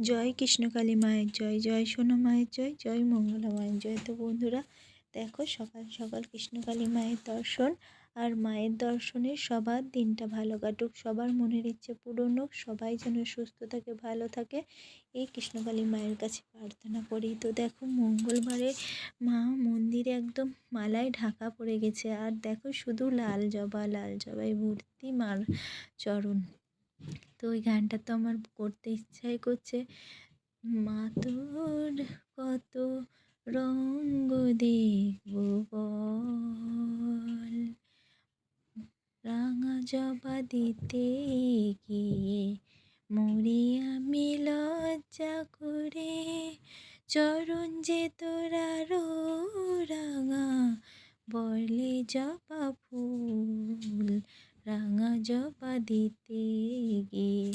জয় কৃষ্ণকালী মায়ের জয় জয় সোনা মায়ের জয় জয় মঙ্গলা মায়ের জয়। তো বন্ধুরা, দেখো সকাল সকাল কৃষ্ণকালী মায়ের দর্শন আর মায়ের দর্শনে সবার দিনটা ভালো কাটুক, সবার মনের ইচ্ছে পূরণ হোক, সবাই যেন সুস্থ থাকে, ভালো থাকে। এই কৃষ্ণকালী মায়ের কাছে প্রার্থনা করি। তো দেখো মঙ্গলবারে মা মন্দিরে একদম মালায় ঢাকা পড়ে গেছে। আর দেখো শুধু লাল জবা, লাল জবাই ভর্তি মার চরণ। তো ওই গানটা তো আমার করতে ইচ্ছাই করছে। মা তোর কত রঙ্গ দেখব বল। রাঙা জবা দিতে গিয়ে মরি আমি লজ্জা করে। চরণ যে তোরা রাঙা, বলে জবা ফুল রাঙা জবা দিতে গিয়ে।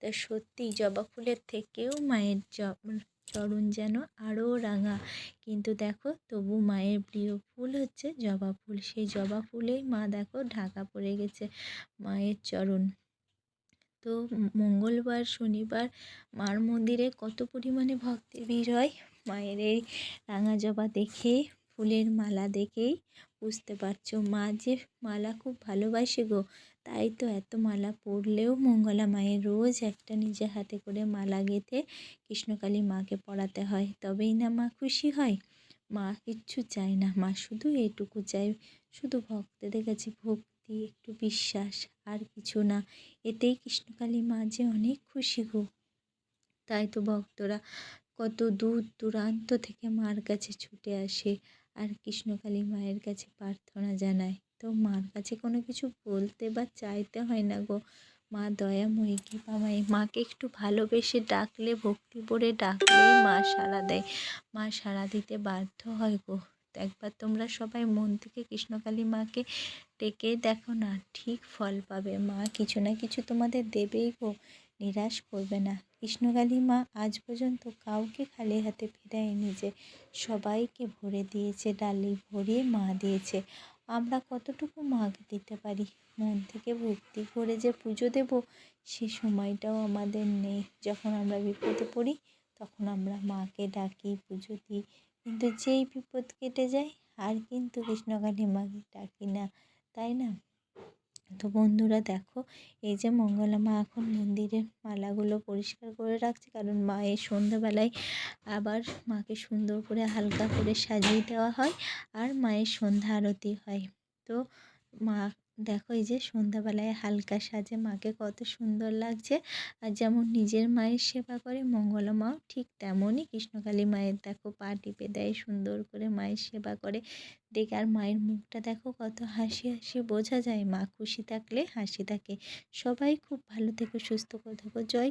তা সত্যি জবা ফুলের থেকেও মায়ের চরণ যেন আরও রাঙা। কিন্তু দেখো, তবু মায়ের প্রিয় ফুল হচ্ছে জবা ফুল। সেই জবা ফুলেই মা দেখো ঢাকা পড়ে গেছে মায়ের চরণ। তো মঙ্গলবার, শনিবার মার মন্দিরে কত পরিমাণে ভক্তের ভিড় হয়? মায়ের এই রাঙা জবা দেখে, ফুলের মালা দেখেই বুঝতে পারছ। মা যে মালা খুব ভালোবাসে গো, তাই তো এত মালা পরলেও মঙ্গলা মায়ের রোজ একটা নিজে হাতে করে মালা গেঁথে কৃষ্ণকালী মাকে পড়াতে হয়। তবেই না মা খুশি হয়? মা কিচ্ছু চায় না। মা শুধু এটুকু চায়, শুধু ভক্তদের কাছে ভক্তি, একটু বিশ্বাস, আর কিছু না। এতেই কৃষ্ণকালী মা যে অনেক খুশি গো। তাই তো ভক্তরা কত দূর দূরান্ত থেকে মার কাছে ছুটে আসে। আর কৃষ্ণকালী মায়ের কাছে প্রার্থনা জানায়। তো মার কাছে কোনো কিছু বলতে বা চাইতে হয় না গো। মা দয়াময়ী কি পামাই মাকে একটু ভালোবেসে ডাকলে, ভক্তি করে ডাকলেই মা সাড়া দেয়। মা সাড়া দিতে বাধ্য হয় গো। একবার তোমরা সবাই মন থেকে কৃষ্ণকালী মাকে ডেকে দেখো না, ঠিক ফল পাবে। মা কিছু না কিছু তোমাদের দেবেই গো। নিরাশ করবে না। কৃষ্ণকালী মা আজ পর্যন্ত কাউকে খালি হাতে ফেরায়নি যে সবাইকে ভরে দিয়েছে, ডালি ভরিয়ে মা দিয়েছে। আমরা কতটুকু মাকে দিতে পারি? মন থেকে ভক্তি করে যে পুজো দেব, সে সময়টাও আমাদের নেই। যখন আমরা বিপদে পড়ি, তখন আমরা মাকে ডাকি, পুজো দিই। কিন্তু যেই বিপদ কেটে যায়, আর কিন্তু কৃষ্ণকালী মাকে ডাকি না। তাই না? তো বন্ধুরা দেখো, এই যে মঙ্গলা মা এখন মন্দিরের মালাগুলো পরিষ্কার করে রাখছে, কারণ মায়ের সন্ধ্যাবেলায় আবার মাকে সুন্দর করে হালকা করে সাজিয়ে দেওয়া হয় আর মায়ের সন্ধ্যা আরতি হয়। তো মা দেখো এই যে সন্ধ্যাবেলায় হালকা সাজে মাকে কত সুন্দর লাগছে। আর যেমন নিজের মায়ের সেবা করে মঙ্গলা মাও ঠিক তেমনই কৃষ্ণকালী মায়ের দেখো পা টিপে দেয় সুন্দর করে মায়ের সেবা করে। দেখে আর মায়ের মুখটা দেখো কত হাসি হাসি বোঝা যায়, মা খুশি থাকলে হাসি থাকে। সবাই খুব ভালো থেকো, সুস্থ থাকো, জয়